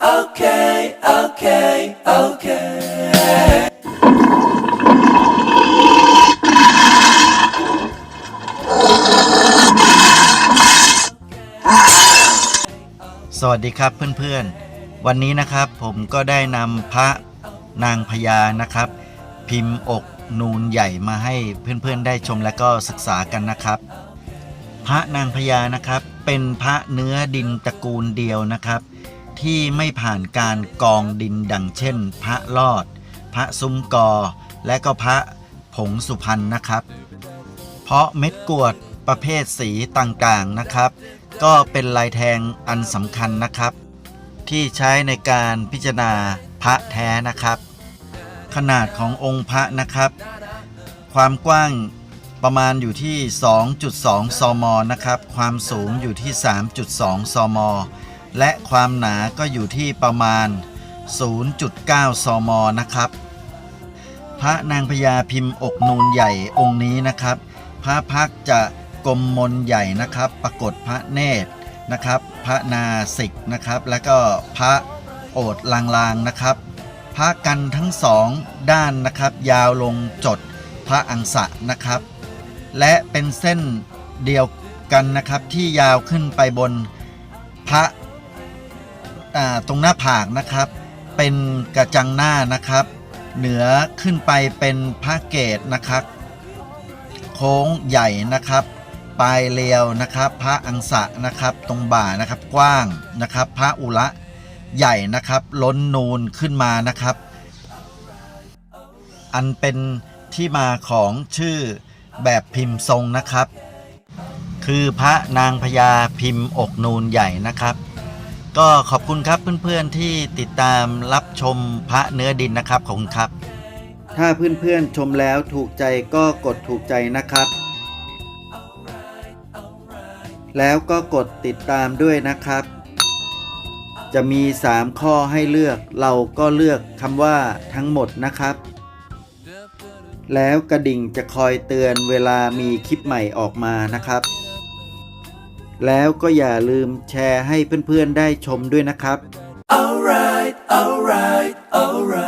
okay, okay, okay. สวัสดีครับเพื่อนๆ วันนี้นะครับผมก็ได้นำพระนางพญานะครับ พิมพ์อกนูนใหญ่มาให้เพื่อนๆได้ชมและก็ศึกษากันนะครับ พระนางพญานะครับเป็นพระเนื้อดินตระกูลเดียวนะครับ ที่ไม่ผ่านการกองดินดังเช่น พระลอด พระซุ้มกอ และก็พระผงสุพรรณนะครับ เพราะเม็ดกวดประเภทสีต่างๆนะครับ ก็เป็นลายแทงอันสำคัญนะครับ ที่ใช้ในการพิจารณาพระแท้นะครับ ขนาดขององค์พระนะครับ ความกว้างประมาณอยู่ที่ 2.2 ซมนะครับ ความสูงอยู่ที่ 3.2 ซม และความหนาก็อยู่ที่ประมาณ 0.9 ซมนะครับ พระนางพญาพิมพ์อกนูนใหญ่องค์นี้นะครับ พระพักจะกลมมนใหญ่นะครับ ปรากฏพระเนตรนะครับ พระนาสิกนะครับ แล้วก็พระโอษฐ์ลางๆนะครับ พระกันทั้งสองด้านนะครับ ยาวลงจดพระอังสะนะครับ และเป็นเส้นเดียวกันนะครับที่ยาวขึ้นไปบนพระ ตรงหน้าผากนะครับ เป็นกระจังหน้านะครับ เหนือขึ้นไปเป็นพระเกตนะครับ โค้งใหญ่นะครับ ปลายเรียวนะครับ พระอังสะนะครับ ตรงบ่านะครับกว้างนะครับ พระอุระใหญ่นะครับ ล้นนูนขึ้นมานะครับ อันเป็นที่มาของชื่อแบบพิมพ์ทรงนะครับ คือพระนางพญาพิมพ์อกนูนใหญ่นะครับ ก็ขอบคุณครับเพื่อนๆที่ติดตามรับชมพระเนื้อดินนะครับขอบคุณครับ ถ้าเพื่อนๆชมแล้วถูกใจก็กดถูกใจนะครับ แล้วก็กดติดตามด้วยนะครับ จะมี 3 ข้อให้เลือกเราก็เลือกคำว่าทั้งหมดนะครับ แล้วกระดิ่งจะคอยเตือนเวลามีคลิปใหม่ออกมานะครับ แล้วก็อย่าลืมแชร์ให้เพื่อนๆได้ชมด้วยนะครับ alright alright alright